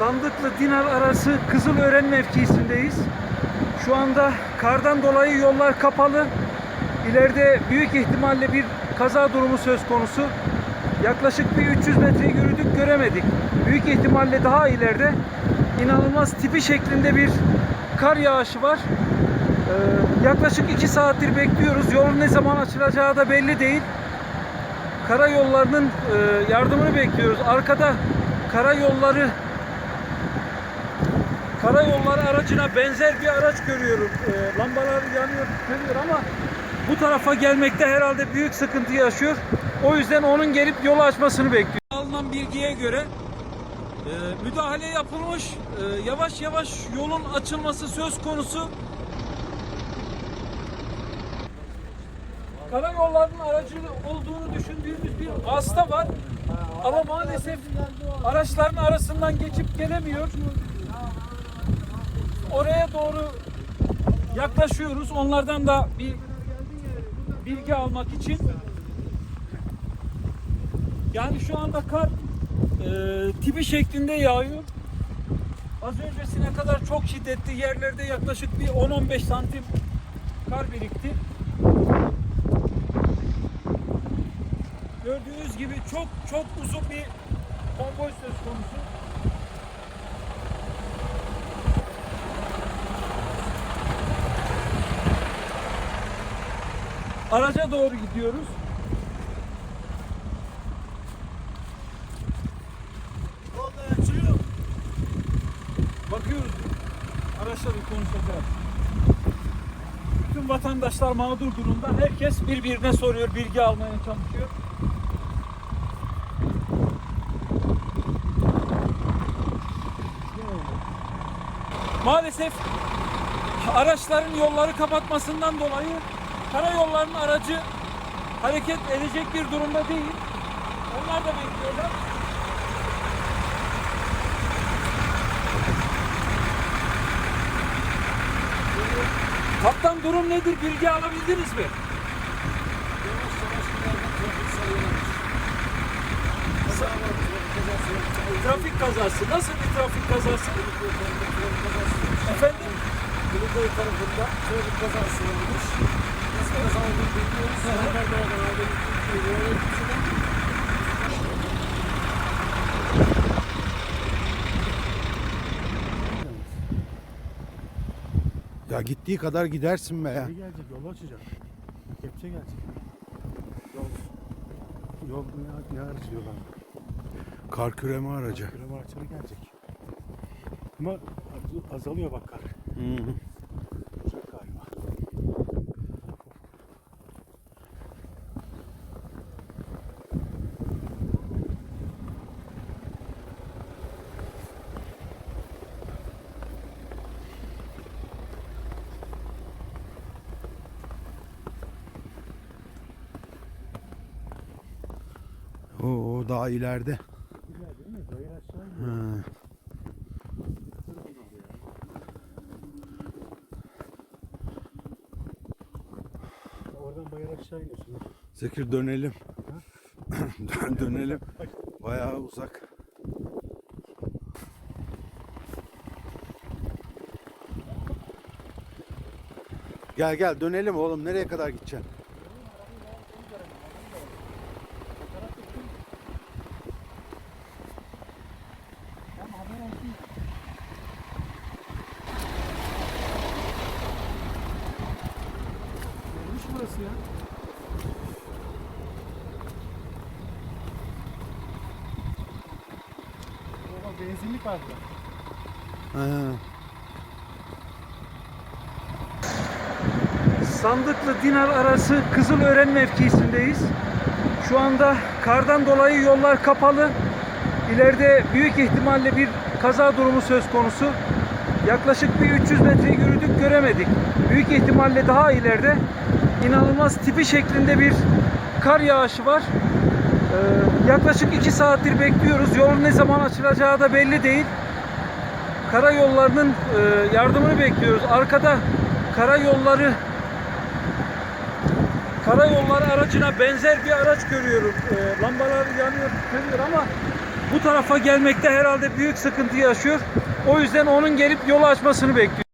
Sandıklı Dinar arası Kızılören mevkisindeyiz. Şu anda kardan dolayı yollar kapalı. İleride büyük ihtimalle bir kaza durumu söz konusu. Yaklaşık bir 300 metre yürüdük göremedik. Büyük ihtimalle daha ileride inanılmaz tipi şeklinde bir kar yağışı var. Ee, yaklaşık 2 saattir bekliyoruz. Yolun ne zaman açılacağı da belli değil. Karayollarının e, yardımını bekliyoruz. Arkada karayolları karayolları aracına benzer bir araç görüyorum. E, lambalar yanıyor, yanıyor ama bu tarafa gelmekte herhalde büyük sıkıntı yaşıyor. O yüzden onun gelip yolu açmasını bekliyor. Alınan bilgiye göre e, müdahale yapılmış. E, yavaş yavaş yolun açılması söz konusu. Karayollarının aracı olduğunu düşündüğümüz bir hasta var. Ama maalesef araçların arasından geçip gelemiyor. Oraya doğru yaklaşıyoruz. Onlardan da bir bilgi almak için. Yani şu anda kar e, tipi şeklinde yağıyor. Az öncesine kadar çok şiddetli yerlerde yaklaşık bir 10-15 santim kar birikti. Gördüğünüz gibi çok çok uzun bir konvoy söz konusu. Araca doğru gidiyoruz. Bakıyoruz. Araçla bir konuşacağız. Bütün vatandaşlar mağdur durumda. Herkes birbirine soruyor, bilgi almaya çalışıyor. Maalesef araçların yolları kapatmasından dolayı karayollarının aracı hareket edecek bir durumda değil. Onlar da bekliyorlar. Kaptan durum nedir? Bilgi alabildiniz mi? Trafik kazası. Nasıl bir trafik kazası? Efendim? Bulunduğu tarafında trafik kazası olmuş. Ya gittiği kadar gidersin be ya. Şey gelecek, yolu açacak. Kepçe gelecek. Yol. Yol ne, ne aracı diyorlar. Kar küreme aracı. Krem araçları gelecek. Ama az- azalıyor bak kar. Hı hı. O, o daha ileride. Oradan bayır aşağı iniyorsun. Zekir dönelim. Dön, dönelim. Bayağı uzak. Gel gel dönelim oğlum. Nereye kadar gideceksin? Neymiş burası ya? Baba benzinlik var burada. Ha. Sandıklı Dinar arası Kızılören mevkisindeyiz. Şu anda kardan dolayı yollar kapalı. İleride büyük ihtimalle bir kaza durumu söz konusu. Yaklaşık bir 300 metre yürüdük göremedik. Büyük ihtimalle daha ileride inanılmaz tipi şeklinde bir kar yağışı var. Ee, yaklaşık 2 saattir bekliyoruz. Yolun ne zaman açılacağı da belli değil. Karayollarının e, yardımını bekliyoruz. Arkada karayolları karayolları aracına benzer bir araç görüyorum. E, lambalar yanıyor, yanıyor ama bu tarafa gelmekte herhalde büyük sıkıntı yaşıyor. O yüzden onun gelip yolu açmasını bekliyor.